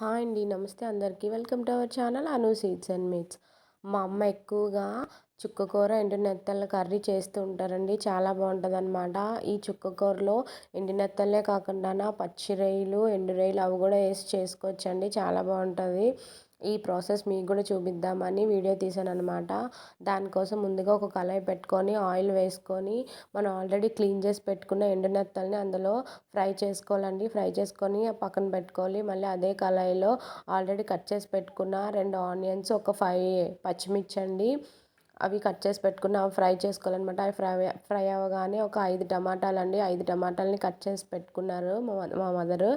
Hi అండి నమస్తే అందరికీ. Welcome to our channel Anu seeds and meats. మా అమ్మ ఎక్కువగా చుక్క కూర ఎండు నెత్తళ్ళ కర్రీ చేస్తూ ఉంటారండి. చాలా బాగుంటుంది అనమాట ఈ చుక్క కూరలో ఎండు నెత్తళ్ళే కాకుండా పచ్చి రొయ్యలు ఎండు రొయ్యలు అవి కూడా వేసి చేసుకోవచ్చండి. చాలా బాగుంటుంది. ఈ ప్రాసెస్ మీకు కూడా చూపిద్దామని వీడియో తీసాను అనమాట దానికోసం ముందుగా ఒక కళాయి పెట్టుకొని ఆయిల్ వేసుకొని మనం ఆల్రెడీ క్లీన్ చేసి పెట్టుకున్న ఎండునెత్తల్ని అందులో ఫ్రై చేసుకోవాలండి. ఫ్రై చేసుకొని పక్కన పెట్టుకోవాలి. మళ్ళీ అదే కళాయిలో ఆల్రెడీ కట్ చేసి పెట్టుకున్న రెండు ఆనియన్స్ ఒక ఫైవ్ పచ్చిమిర్చి అండి అవి కట్ చేసి పెట్టుకున్న అవి ఫ్రై చేసుకోవాలన్నమాట. అవి ఫ్రై ఫ్రై అవ్వగానే ఒక ఐదు టమాటాలు అండి ఐదు టమాటాలని కట్ చేసి పెట్టుకున్నారు మా మా మదరు.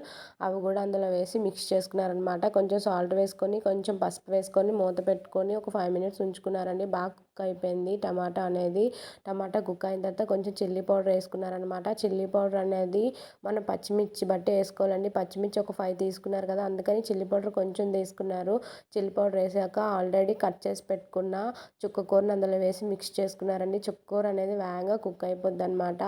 అవి కూడా అందులో వేసి మిక్స్ చేసుకున్నారనమాట కొంచెం సాల్ట్ వేసుకొని కొంచెం పసుపు వేసుకొని మూత పెట్టుకొని ఒక ఫైవ్ మినిట్స్ ఉంచుకున్నారండి. బాగా కుక్ అయిపోయింది. టమాటా అనేది టమాటా కుక్ అయిన తర్వాత కొంచెం చిల్లీ పౌడర్ వేసుకున్నారనమాట చిల్లీ పౌడర్ అనేది మనం పచ్చిమిర్చి బట్టి వేసుకోవాలండి. పచ్చిమిర్చి ఒక ఫైవ్ తీసుకున్నారు కదా అందుకని చిల్లీ పౌడర్ కొంచెం తీసుకున్నారు. చిల్లీ పౌడర్ వేసాక ఆల్రెడీ కట్ చేసి పెట్టుకున్న చుక్కకూరను అందులో వేసి మిక్స్ చేసుకున్నారండి. చుక్కకూర అనేది వేగంగా కుక్ అయిపోద్ది అనమాట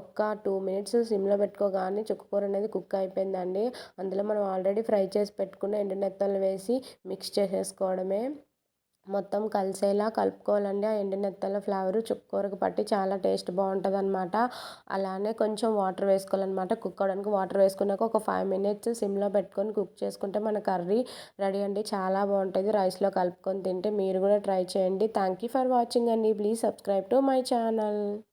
ఒక్క టూ మినిట్స్ సిమ్లో పెట్టుకోగానే చుక్కకూర అనేది కుక్ అయిపోయిందండి. అందులో మనం ఆల్రెడీ ఫ్రై చేసి పెట్టుకున్న ఎండు నెత్తలు వేసి మిక్స్ చేసేసుకోవడమే. మొత్తం కలిసేలా కలుపుకోవాలండి. ఆ ఎండు నెత్తల ఫ్లేవర్ చుక్కకూరకు పట్టి చాలా టేస్ట్ బాగుంటుంది అనమాట అలానే కొంచెం వాటర్ వేసుకోవాలన్నమాట. కుక్ అవ్వడానికి వాటర్ వేసుకున్నాక ఒక ఫైవ్ మినిట్స్ సిమ్లో పెట్టుకొని కుక్ చేసుకుంటే మన కర్రీ రెడీ అండి. చాలా బాగుంటుంది. రైస్లో కలుపుకొని తింటే మీరు కూడా ట్రై చేయండి. థ్యాంక్ యూ ఫర్ వాచింగ్ అండి. Please subscribe to my channel.